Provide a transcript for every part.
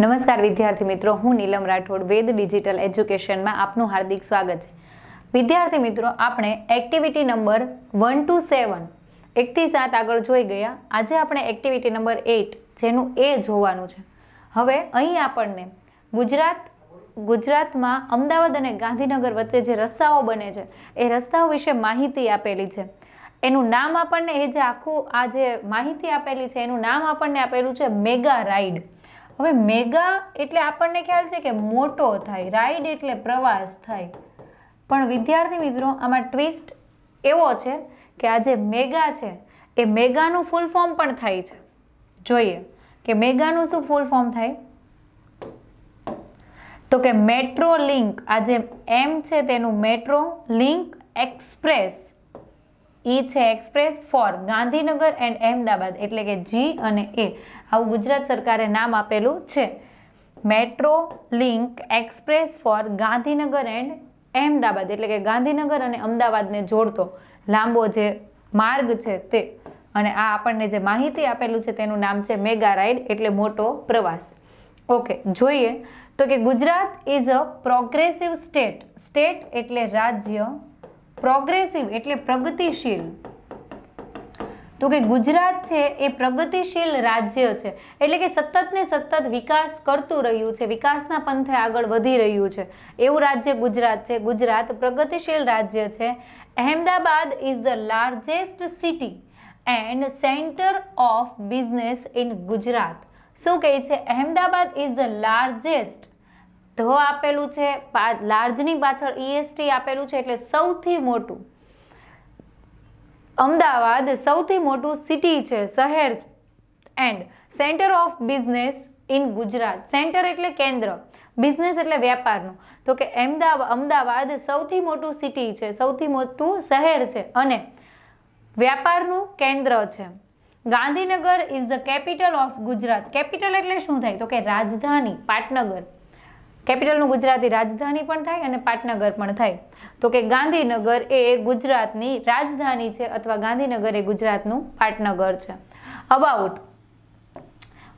નમસ્કાર વિદ્યાર્થી મિત્રો, હું નીલમ રાઠોડ, વેદ ડિજિટલ એજ્યુકેશનમાં આપનું હાર્દિક સ્વાગત છે. વિદ્યાર્થી મિત્રો, આપણે activity number one two seven, એકથી સાત આગળ જોઈ ગયા. આજે આપણે એક્ટિવિટી નંબર એઇટ, જેનું એ જોવાનું છે. હવે અહીં આપણને ગુજરાત, ગુજરાતમાં અમદાવાદ અને ગાંધીનગર વચ્ચે જે રસ્તાઓ બને છે, એ રસ્તાઓ વિશે માહિતી આપેલી છે. એનું નામ આપણને એ જે આખું આ જે માહિતી આપેલી છે, એનું નામ આપણને આપેલું છે, મેગા રાઈડ હવે મેગા એટલે આપણને ખ્યાલ છે કે મોટો થાય, રાઈડ એટલે પ્રવાસ થાય. પણ વિદ્યાર્થી મિત્રો, આમાં ટ્વિસ્ટ એવો છે કે આ જે મેગા છે, એ મેગાનું ફૂલ ફોર્મ પણ થાય છે. જોઈએ કે મેગાનું શું ફૂલ ફોર્મ થાય? તો કે મેટ્રો લિંક, આ જે એમ છે તેનું મેટ્રો લિંક એક્સપ્રેસ. ઈ છે express for Gandhinagar and Ahmedabad એટલે કે જી અને એ. આવું ગુજરાત સરકારે નામ આપેલું છે. Metro link express for Gandhinagar and Ahmedabad એટલે કે ગાંધીનગર અને અમદાવાદને જોડતો લાંબો જે માર્ગ છે તે. અને આ આપણને જે માહિતી આપેલું છે તેનું નામ છે મેગા રાઇડ એટલે મોટો પ્રવાસ. ઓકે જોઈએ તો કે Gujarat is a progressive state state એટલે રાજ્ય પ્રોગ્રેસિવ એટલે પ્રગતિશીલ. તો કે ગુજરાત છે એ પ્રગતિશીલ રાજ્ય છે. એટલે કે સતત ને સતત વિકાસ કરતું રહ્યું છે, વિકાસના પંથે આગળ વધી રહ્યું છે. એવું રાજ્ય ગુજરાત છે. ગુજરાત પ્રગતિશીલ રાજ્ય છે. Ahmedabad is the largest city and centre of business in Gujarat. શું કહે છે? Ahmedabad is the largest the આપેલું છે લાર્જની પાછળ ઈએસટી આપેલું છે એટલે સૌથી મોટું. અમદાવાદ સૌથી મોટું સિટી છે, શહેર and centre of business in Gujarat. Centre એટલે કેન્દ્ર, બિઝનેસ એટલે વ્યાપારનું તો કે અમદાવાદ અમદાવાદ સૌથી મોટું સિટી છે, સૌથી મોટું શહેર છે અને વ્યાપારનું કેન્દ્ર છે. Gandhinagar is the capital of Gujarat. Capital એટલે શું થાય? તો કે રાજધાની, પાટનગર. કેપિટલનું ગુજરાતી રાજધાની પણ થાય અને પાટનગર પણ થાય. તો કે ગાંધીનગર એ ગુજરાતની રાજધાની છે અથવા ગાંધીનગર એ ગુજરાતનું પાટનગર છે. About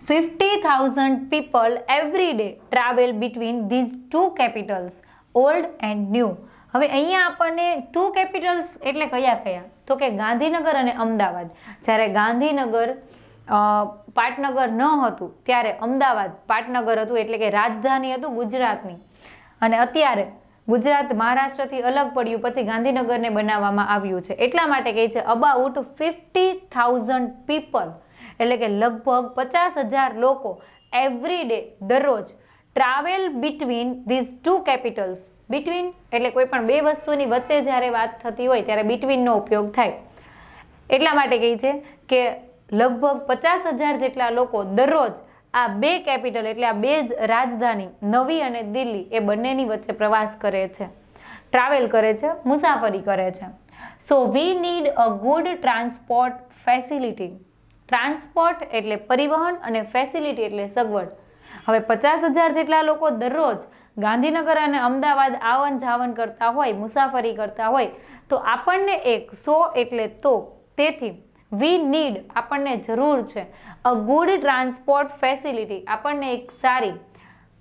fifty thousand people every day travel between these two capitals old and new હવે અહીંયા આપણને ટુ કેપિટલ્સ એટલે કયા કયા? તો કે ગાંધીનગર અને અમદાવાદ. જ્યારે ગાંધીનગર પાટનગર ન હતું ત્યારે અમદાવાદ, પાટનગર હતું એટલે કે રાજધાની હતું ગુજરાતની. અને અત્યારે ગુજરાત મહારાષ્ટ્રથી અલગ પડ્યું, પછી ગાંધીનગરને બનાવવામાં આવ્યું છે. એટલા માટે કહે છે અબાઉટ ફિફ્ટી થાઉઝન્ડ પીપલ એટલે કે લગભગ પચાસ હજાર લોકો એવરી ડે દરરોજ travel between these two capitals between એટલે કોઈ પણ બે વસ્તુની વચ્ચે જ્યારે વાત થતી હોય ત્યારે બિટવીનનો ઉપયોગ થાય. એટલા માટે કહે છે કે લગભગ પચાસ હજાર જેટલા લોકો દરરોજ આ બે કેપિટલ એટલે આ બે જ રાજધાની નવી અને દિલ્હી એ બંનેની વચ્ચે પ્રવાસ કરે છે. ટ્રાવેલ કરે છે, મુસાફરી કરે છે. So we need a good transport facility transport એટલે પરિવહન અને ફેસિલિટી એટલે સગવડ. હવે પચાસ હજાર જેટલા લોકો દરરોજ ગાંધીનગર અને અમદાવાદ આવન જાવન કરતા હોય, મુસાફરી કરતા હોય, તો આપણને એક સો એટલે તો તેથી વી નીડ આપણને જરૂર છે. અ ગુડ ટ્રાન્સપોર્ટ ફેસિલિટી આપણને એક સારી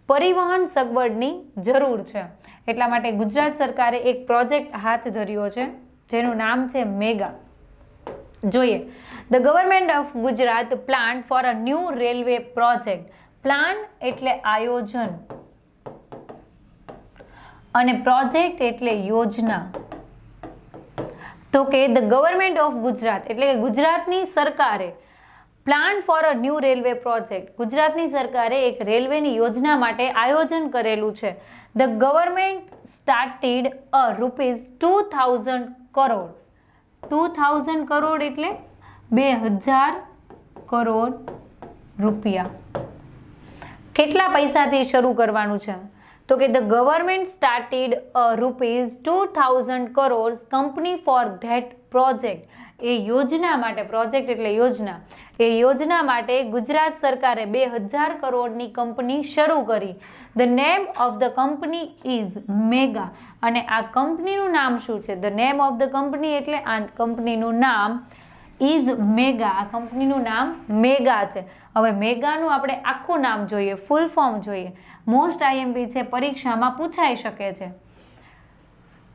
પરિવહન સગવડની જરૂર છે. એટલા માટે ગુજરાત સરકારે એક પ્રોજેક્ટ હાથ ધર્યો છે, જેનું નામ છે મેગા. જોઈએ. The government of Gujarat plan for a new railway project plan એટલે આયોજન. અને પ્રોજેક્ટ એટલે યોજના. તો કે ધ ગવર્મેન્ટ ઓફ ગુજરાત, એટલે કે ગુજરાતની સરકારે plan for a new railway project ગુજરાતની સરકારે એક રેલવેની યોજના માટે આયોજન કરેલું છે. The government started a rupees two thousand crore two thousand crore એટલે બે હજાર કરોડ રૂપિયા. કેટલા પૈસાથી શરૂ કરવાનું છે? તો કે the government started rupees two thousand crore company for that project. એ યોજના માટે, પ્રોજેક્ટ એટલે યોજના. એ યોજના માટે ગુજરાત સરકારે બે હજાર કરોડની કંપની શરૂ કરી. The name of the company is MEGA અને આ કંપનીનું નામ શું છે? The name of the company એટલે આ કંપનીનું નામ ઇઝ મેગા આ કંપનીનું નામ મેગા છે. હવે મેગાનું આપણે આખું નામ જોઈએ ફૂલ ફોર્મ જોઈએ. મોસ્ટ આઈએમપી છે, પરીક્ષામાં પૂછાઈ શકે છે.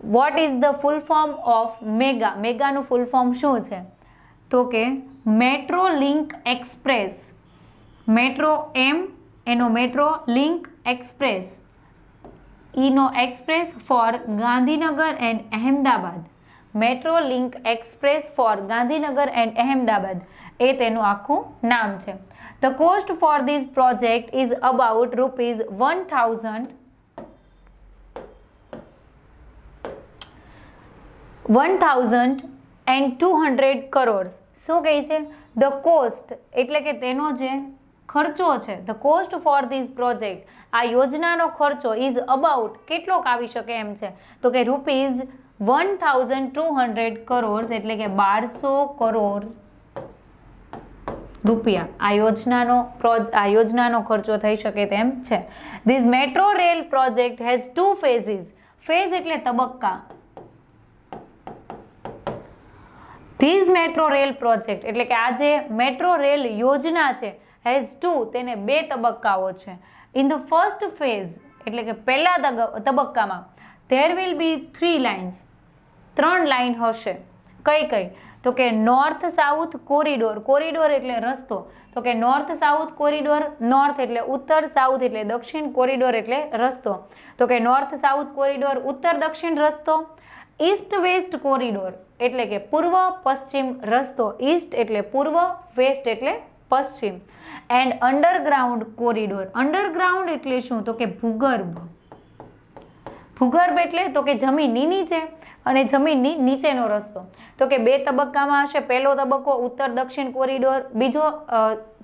What is the full form of MEGA મેગાનું full form શું છે? તો કે metro link express metro M એનો metro link express Eno express for Gandhinagar and Ahmedabad metro link express for Gandhinagar and Ahmedabad. એ તેનું આખું નામ છે. The cost for this project is about rupees one thousand one thousand and two hundred crores. શું કહે છે? The cost એટલે કે તેનો જે ખર્ચો છે. The cost for this project. આ યોજનાનો ખર્ચો ઇઝ અબાઉટ કેટલોક આવી શકે એમ છે. તો કે rupees one thousand two hundred crore એટલે કે બારસો કરોડ રૂપિયા આ યોજનાનો આ યોજનાનો ખર્ચો થઈ શકે તેમ છે. This metro rail project has two phases phase એટલે તબક્કા. ધીઝ મેટ્રો રેલ પ્રોજેક્ટ એટલે કે આ જે મેટ્રો રેલ યોજના છે હેઝ ટુ તેને બે તબક્કાઓ છે. ઇન ધ ફર્સ્ટ ફેઝ એટલે કે પહેલા તબક્કામાં there will be three lines ત્રણ લાઇન હશે. કઈ કઈ? તો કે નોર્થ સાઉથ કોરિડોર કોરિડોર એટલે રસ્તો. તો કે નોર્થ સાઉથ કોરિડોર નોર્થ એટલે ઉત્તર સાઉથ એટલે દક્ષિણ કોરિડોર એટલે રસ્તો. તો કે નોર્થ સાઉથ કોરિડોર ઉત્તર, દક્ષિણ રસ્તો. ઈસ્ટ વેસ્ટ કોરિડોર એટલે કે પૂર્વ, પશ્ચિમ રસ્તો. ઈસ્ટ એટલે પૂર્વ વેસ્ટ એટલે પશ્ચિમ. એન્ડ અંડરગ્રાઉન્ડ કોરિડોર અંડરગ્રાઉન્ડ એટલે શું? તો કે ભૂગર્ભ. ભૂગર્ભ એટલે તો કે જમીનની નીચે અને જમીનની નીચેનો રસ્તો. તો કે બે તબક્કામાં હશે. પહેલો તબક્કો ઉત્તર દક્ષિણ કોરિડોર, બીજો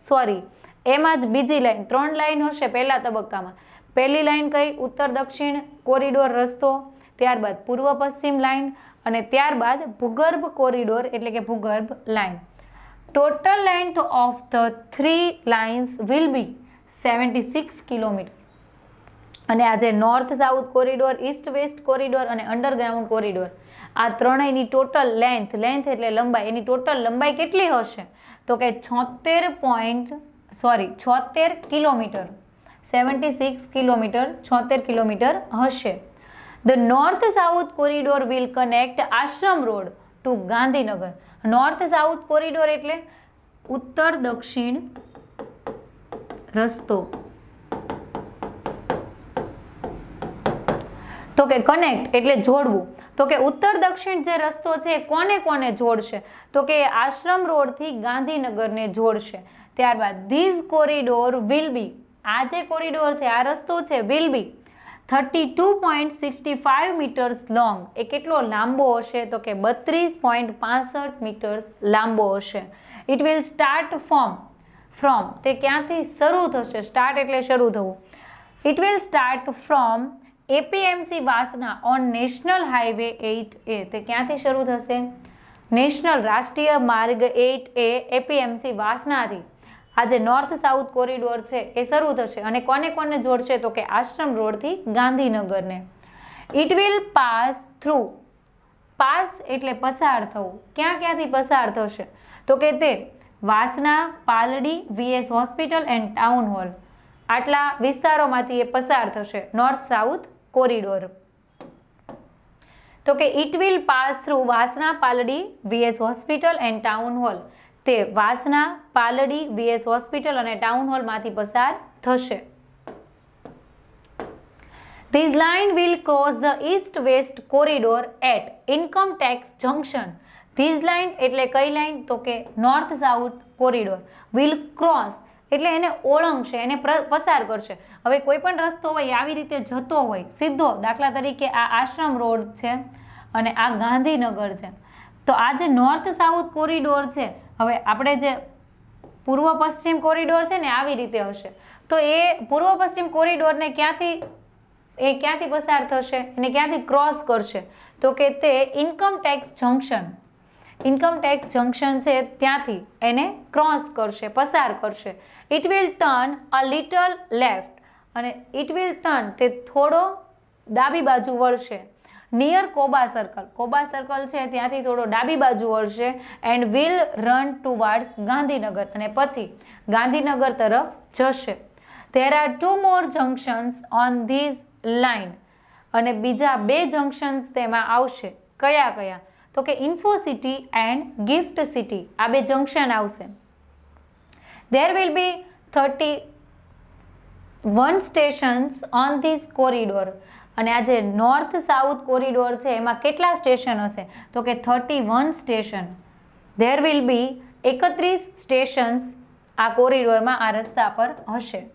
સોરી, એમાં જ બીજી લાઈન, ત્રણ લાઈન હશે પહેલા તબક્કામાં. પહેલી લાઈન કઈ? ઉત્તર દક્ષિણ કોરિડોર રસ્તો, ત્યારબાદ પૂર્વ પશ્ચિમ લાઈન અને ત્યારબાદ ભૂગર્ભ કોરિડોર એટલે કે ભૂગર્ભ line. Total length of the three lines will be seventy six kilometre. અને આજે north south corridor east west corridor અને અંડરગ્રાઉન્ડ કોરિડોર આ ત્રણેયની ટોટલ લેન્થ લેન્થ એટલે લંબાઈ, એની ટોટલ લંબાઈ કેટલી હશે? તો કે છોતેર પોઈન્ટ સોરી છોતેર કિલોમીટર સેવન્ટી સિક્સ કિલોમીટર, છોતેર કિલોમીટર હશે. The north south corridor will connect Ashram road to Gandhinagar north south corridor એટલે ઉત્તર દક્ષિણ રસ્તો. તો કે કનેક્ટ એટલે જોડવું. તો કે ઉત્તર દક્ષિણ જે રસ્તો છે એ કોને કોને જોડશે? તો કે આશ્રમ રોડથી ગાંધીનગરને જોડશે. ત્યારબાદ ધીઝ કોરિડોર વિલ બી આ જે કોરિડોર છે, આ રસ્તો છે will be thirty two point sixty five metres long એ કેટલો લાંબો હશે? તો કે બત્રીસ પોઈન્ટ પાસઠ મીટર્સ લાંબો હશે. It will start from from તે ક્યાંથી શરૂ થશે? સ્ટાર્ટ એટલે શરૂ થવું. It will start from APMC Vasna on national highway eight એ તે ક્યાંથી શરૂ થશે? નેશનલ રાષ્ટ્રીય માર્ગ એઇટ એ એપીએમસી વાસનાથી. આ જે નોર્થ સાઉથ કોરિડોર છે, એ શરૂ થશે. અને કોને કોને જોડશે તો કે આશ્રમ રોડથી ગાંધીનગરને. It will pass through pass એટલે પસાર થવું. ક્યાં ક્યાંથી પસાર થશે? તો કે તે Vasna, Paldi VS hospital and town hall આટલા વિસ્તારોમાંથી એ પસાર થશે. North south corridor. તો કે it will pass through Vasna Paldi VS hospital and town hall. તે વાસના પાલડી વીએસ હોસ્પિટલ અને ટાઉન હોલમાંથી પસાર થશે. This line will cross the east west corridor at income tax junction this line એટલે કઈ line તો કે north south corridor will cross એટલે એને ઓળંગશે, એને પસાર કરશે. હવે કોઈ પણ રસ્તો હોય, આવી રીતે જતો હોય, સીધો દાખલા તરીકે આ આશ્રમ રોડ છે અને આ ગાંધીનગર છે, તો આ જે નોર્થ સાઉથ કોરિડોર છે, હવે આપણે જે પૂર્વ પશ્ચિમ કોરિડોર છે ને આવી રીતે હશે. તો એ પૂર્વ પશ્ચિમ કોરિડોરને ક્યાંથી, એ ક્યાંથી પસાર થશે? એને ક્યાંથી ક્રોસ કરશે? તો કે તે income tax junction income tax junction છે ત્યાંથી એને ક્રોસ કરશે, પસાર કરશે. It will turn a little left અને ઇટ વિલ ટર્ન તે થોડો ડાબી બાજુ વળશે. Near Koba circle Koba circle છે, ત્યાંથી થોડો ડાબી બાજુ વળશે and will run towards Gandhinagar. અને પછી ગાંધીનગર તરફ જશે. There are two more junctions on these line અને બીજા બે જંક્શન્સ તેમાં આવશે. કયા કયા? તો કે ઇન્ફોસિટી એન્ડ ગિફ્ટ સિટી આ બે જંક્શન આવશે. There will be 31 stations on this corridor. અને આ જે નોર્થ સાઉથ કોરિડોર છે, એમાં કેટલા સ્ટેશન હશે? તો કે thirty one station there will be એકત્રીસ સ્ટેશન્સ આ કોરિડોરમાં આ રસ્તા પર હશે.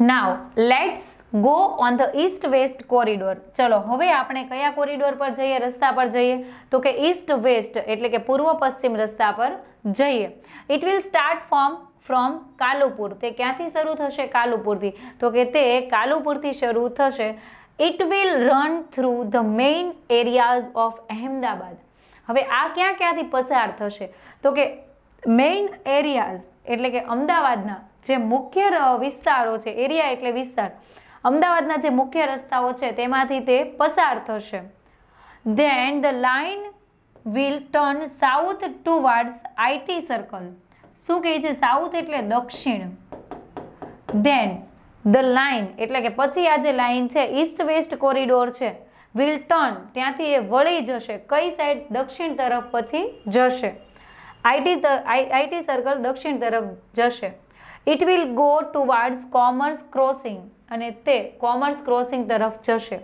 Now let's go on the east west corridor ચલો, હવે આપણે કયા કોરિડોર પર જઈએ? રસ્તા પર જઈએ. તો કે ઈસ્ટ વેસ્ટ એટલે કે પૂર્વ પશ્ચિમ રસ્તા પર જઈએ. It will start from from Kalupur તે ક્યાંથી શરૂ થશે? કાલુપુરથી તો કે તે કાલુપુરથી શરૂ થશે. It will run through the main areas of Ahmedabad હવે આ ક્યાં ક્યાંથી પસાર થશે? તો કે મેઇન એરિયાઝ એટલે કે અમદાવાદના જે મુખ્ય વિસ્તારો છે એરિયા એટલે વિસ્તાર. અમદાવાદના જે મુખ્ય રસ્તાઓ છે તેમાંથી તે પસાર થશે. Then the line will turn south towards IT circle શું કહે છે સાઉથ એટલે દક્ષિણ? ધેન ધ લાઇન એટલે કે પછી આ જે લાઇન છે ઈસ્ટ વેસ્ટ કોરિડોર છે વિલ ટર્ન ત્યાંથી એ વળી જશે. કઈ સાઈડ દક્ષિણ તરફ પછી જશે. આઈટી આઈટી સર્કલ દક્ષિણ તરફ જશે. It will go towards commerce crossing અને તે કોમર્સ ક્રોસિંગ તરફ જશે.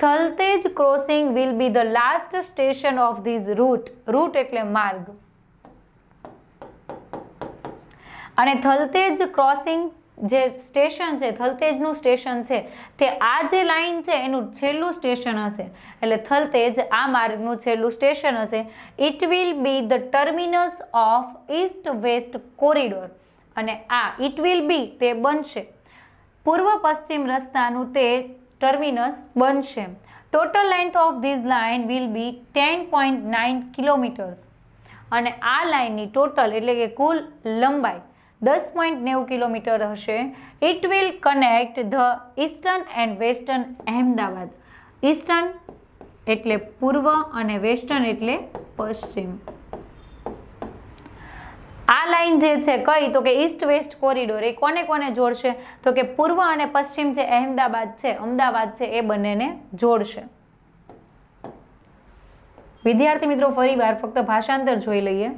Thaltej crossing will be the last station of these route route એટલે માર્ગ. અને થલતેજ ક્રોસિંગ જે સ્ટેશન છે, થલતેજનું સ્ટેશન છે, તે આ જે લાઈન છે, એનું છેલ્લું સ્ટેશન હશે. એટલે થલતેજ આ માર્ગનું છેલ્લું સ્ટેશન હશે. It will be the terminus of east west corridor અને આ ઇટ વિલ બી તે બનશે. પૂર્વ પશ્ચિમ રસ્તાનું તે ટર્મિનસ બનશે. Total length of these line will be ten point nine kilometres અને આ લાઇનની ટોટલ એટલે કે કુલ લંબાઈ દસ પોઈન્ટ નેવું કિલોમીટર હશે. It will connect the eastern and western Ahmedabad eastern એટલે પૂર્વ અને વેસ્ટર્ન એટલે પશ્ચિમ. આ લાઈન જે છે કઈ, તો કે ઈસ્ટ વેસ્ટ કોરિડોર એ કોને કોને જોડશે? તો કે પૂર્વ અને પશ્ચિમ જે અહેમદાબાદ છે, અમદાવાદ છે, એ બંનેને જોડશે. વિદ્યાર્થી મિત્રો, ફરીવાર ફક્ત ભાષાંતર જોઈ લઈએ.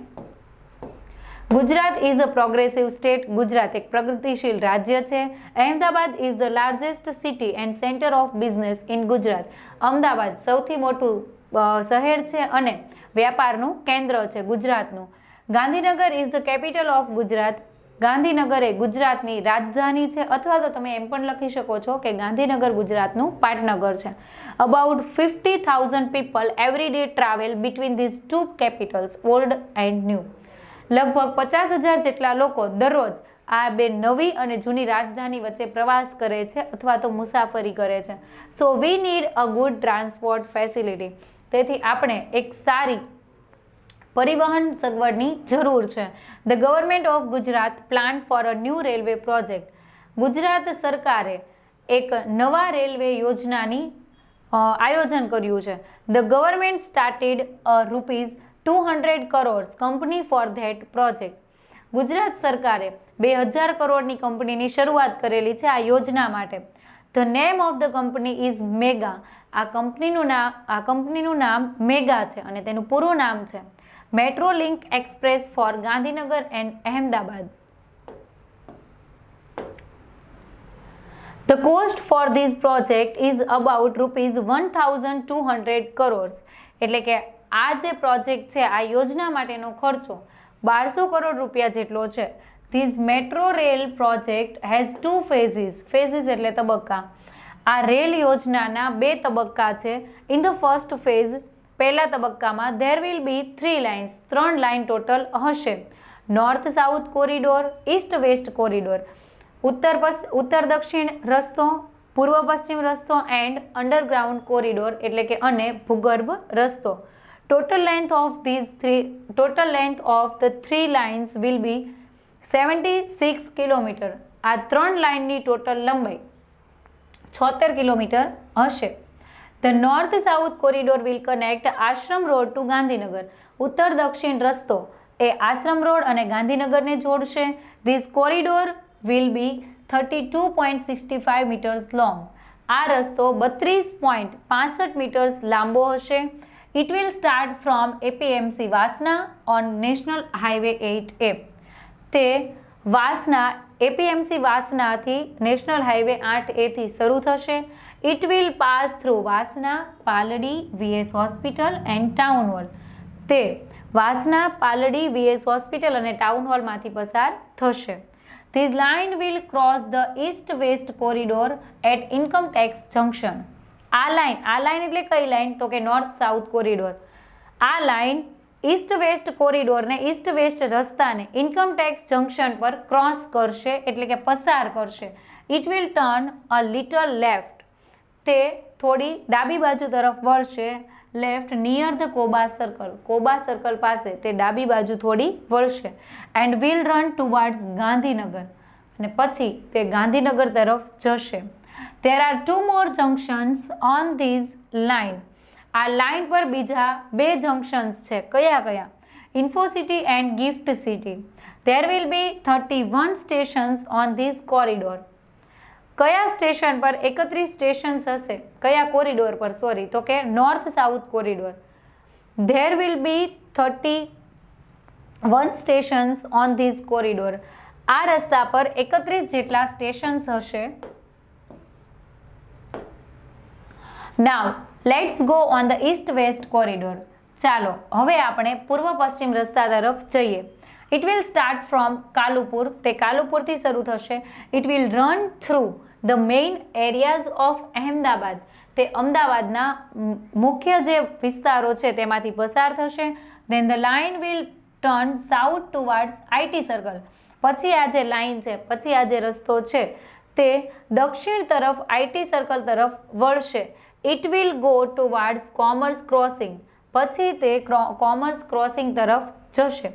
Gujarat is a progressive state Gujarat એક પ્રગતિશીલ રાજ્ય છે. Ahmedabad is the largest city and centre of business in Gujarat. Ahmedabad સૌથી મોટું શહેર છે અને વ્યાપારનું કેન્દ્ર છે ગુજરાતનું. Gandhinagar is the capital of Gujarat. Gandhinagar એ ગુજરાતની રાજધાની છે, અથવા તો તમે એમ પણ લખી શકો છો કે ગાંધીનગર ગુજરાતનું પાટનગર છે. About fifty thousand people every day travel between these two capitals old and new લગભગ પચાસ હજાર જેટલા લોકો દરરોજ આ બે નવી અને જૂની રાજધાની વચ્ચે પ્રવાસ કરે છે, અથવા તો મુસાફરી કરે છે. So we need a good transport facility તેથી આપણે એક સારી પરિવહન સગવડની જરૂર છે. The government of Gujarat plan for a new railway project Gujarat સરકારે એક નવા રેલવે યોજનાની આયોજન કર્યું છે. The government started a rupees two hundred crores company for that project Gujarat સરકારે બે હજાર કરોડની કંપનીની શરૂઆત કરેલી છે આ યોજના માટે. The name of the company is mega આ કંપનીનું નામ આ કંપનીનું નામ મેગા છે અને તેનું પૂરું નામ છે. Metro link express for Gandhinagar and Ahmedabad. The cost for this project is about rupees 1200 crores. એટલે કે આ જે પ્રોજેક્ટ છે, આ યોજના માટેનો ખર્ચો બારસો કરોડ રૂપિયા જેટલો છે. This metro rail project has two phases phases એટલે તબક્કા. આ રેલ યોજનાના બે તબક્કા છે. ઇન ધ ફર્સ્ટ ફેઝ પહેલા તબક્કામાં there will be three lines ત્રણ લાઇન ટોટલ હશે. North south corridor east west corridor ઉત્તર પશ્ચિમ ઉત્તર દક્ષિણ રસ્તો, પૂર્વ પશ્ચિમ રસ્તો એન્ડ અંડરગ્રાઉન્ડ કોરિડોર એટલે કે અને ભૂગર્ભ રસ્તો. Total length of these three total length of the three lines will be seventy six kilometre આ ત્રણ લાઇનની ટોટલ લંબાઈ છોતેર કિલોમીટર હશે. The north south corridor will connect Ashram road to Gandhinagar ઉત્તર દક્ષિણ રસ્તો એ આશ્રમ રોડ અને ગાંધીનગરને જોડશે. This corridor will be thirty two point sixty five metres long આ રસ્તો બત્રીસ પોઈન્ટ પાસઠ મીટર્સ લાંબો હશે. It will start from APMC Vasna on national highway eight એ તે વાસના એપીએમસી વાસનાથી નેશનલ હાઈવે આઠ એથી શરૂ થશે. It will pass through Vasna, Paldi VS hospital and town hall તે વાસના, પાલડી વીએસ હોસ્પિટલ અને ટાઉન હોલમાંથી પસાર થશે. This line will cross the east west corridor at income tax junction આ લાઇન આ લાઇન એટલે કઈ લાઇન તો કે નોર્થ સાઉથ કોરિડોર આ લાઇન ઈસ્ટ વેસ્ટ કોરિડોરને ઈસ્ટ વેસ્ટ રસ્તાને ઇન્કમટેક્સ જંકશન પર ક્રોસ કરશે, એટલે કે પસાર કરશે. It will turn a little left તે થોડી ડાબી બાજુ તરફ વળશે. Left near the Koba circle Koba circle પાસે તે ડાબી બાજુ થોડી વળશે. And will run towards Gandhinagar. અને પછી તે ગાંધીનગર તરફ જશે. There are two more junctions on these line આ લાઇન પર બીજા બે જંક્શન્સ છે. કયા કયા? Infocity and GIFT City there will be thirty one stations on this corridor કયા સ્ટેશન પર એકત્રીસ સ્ટેશન્સ હશે? કયા કોરિડોર પર? સોરી તો કે north south corridor there will be thirty one stations on this corridor આ રસ્તા પર એકત્રીસ જેટલા સ્ટેશન્સ હશે. Now let's go on the east west corridor ચાલો, હવે આપણે પૂર્વ પશ્ચિમ રસ્તા તરફ જઈએ. It will start from Kalupur તે કાલુપુરથી શરૂ થશે. It will run through the main areas of Ahmedabad તે અમદાવાદના મુખ્ય જે વિસ્તારો છે, તેમાંથી પસાર થશે. Then the line will turn south towards IT circle પછી આ જે લાઇન છે, પછી આ જે રસ્તો છે, તે દક્ષિણ તરફ આઈટી સર્કલ તરફ વળશે. It will go towards commerce crossing પછી તે કોમર્સ ક્રોસિંગ તરફ જશે.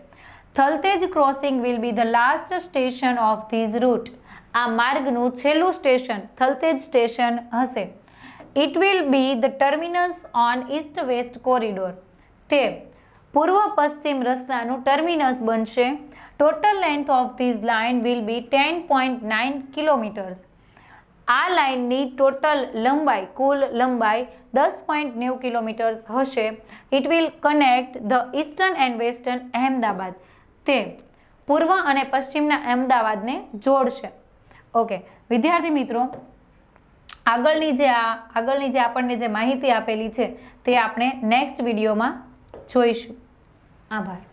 Thaltej crossing will be the last station of these route આ માર્ગનું છેલ્લું સ્ટેશન થલતેજ સ્ટેશન હશે. It will be the terminus on east west corridor તે પૂર્વ પશ્ચિમ રસ્તાનું ટર્મિનસ બનશે. Total length of these line will be ten point nine kilometres આ લાઇનની ટોટલ લંબાઈ, કુલ લંબાઈ દસ પોઈન્ટ નેવું કિલોમીટર્સ હશે. It will connect the eastern and western Ahmedabad. તે પૂર્વ અને પશ્ચિમના અહેમદાબાદને જોડશે. ઓકે વિદ્યાર્થી મિત્રો, આગળની જે આ, આગળની જે આપણને જે માહિતી આપેલી છે, તે આપણે નેક્સ્ટ વિડીયોમાં જોઈશું. આભાર.